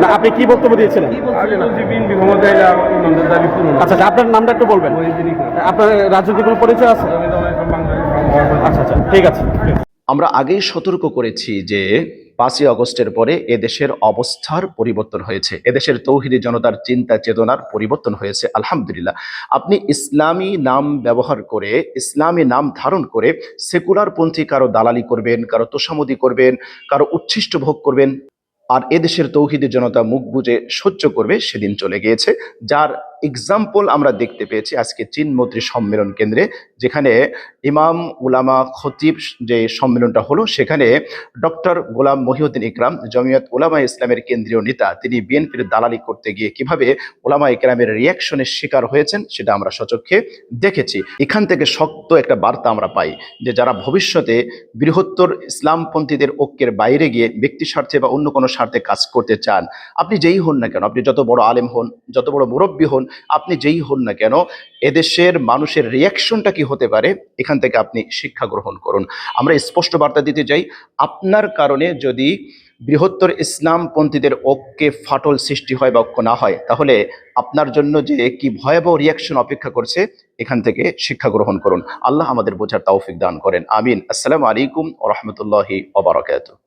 না আপনি কি বক্তব্য দিয়েছিলেন? আচ্ছা, আচ্ছা আপনার নামটা একটু বলবেন। আপনার রাজনৈতিক কোনো পরিচয় আছে? আচ্ছা আচ্ছা ঠিক আছে। আমরা আগেই সতর্ক করেছি যে পাঁচই আগস্টের পরে এদেশের অবস্থার পরিবর্তন হয়েছে। এদেশের তৌহিদি জনতার চিন্তা চেতনার পরিবর্তন হয়েছে, আলহামদুলিল্লাহ। আপনি ইসলামী নাম ব্যবহার করে, ইসলামী নাম ধারণ করে, সেকুলার পন্থী কারও দালালি করবেন, কারও তোষামদি করবেন, কারও উচ্ছিষ্ট ভোগ করবেন আর এদেশের তৌহিদের জনতা মুখ বুজে সহ্য করবে সেদিন চলে গিয়েছে, যার এক্সাম্পল আমরা দেখতে পেয়েছি আজকে চীন মন্ত্রী সম্মেলন কেন্দ্রে, যেখানে ইমাম, উলামা, খতিব যে সম্মেলনটা হলো, সেখানে ডক্টর গোলাম মহিউদ্দিন ইকরাম, জমিয়ত উলামা ইসলামের কেন্দ্রীয় নেতা, তিনি বিএনপির দালালি করতে গিয়ে কীভাবে ওলামা ইকরামের রিয়াকশনের শিকার হয়েছেন সেটা আমরা সচক্ষে দেখেছি। এখান থেকে শক্ত একটা বার্তা আমরা পাই যে যারা ভবিষ্যতে বৃহত্তর ইসলামপন্থীদের ঐক্যের বাইরে গিয়ে ব্যক্তি স্বার্থে বা অন্য কোনো স্বার্থে কাজ করতে চান, আপনি যেই হন না কেন, আপনি যত বড় আলেম হন, যত বড় মুরব্বী হন, আপনি যেই হন না কেন, এদেশের মানুষের রিয়াকশনটা কি হতে পারে? এখান থেকে আপনি শিক্ষা গ্রহণ করুন। আমরা স্পষ্ট বার্তা দিতে চাই, আপনার কারণে যদি বৃহত্তর ইসলামপন্থীদের ঐক্যে ফাটল সৃষ্টি হয় বা ঐক্য না হয়, তাহলে আপনার জন্য যে কি ভয়াবহ রিয়াকশন অপেক্ষা করছে, এখান থেকে শিক্ষা গ্রহণ করুন। আল্লাহ আমাদের বোঝার তৌফিক দান করেন। আমিন। আসসালামু আলাইকুম রহমতুল্লাহি ওবরাকাতুহ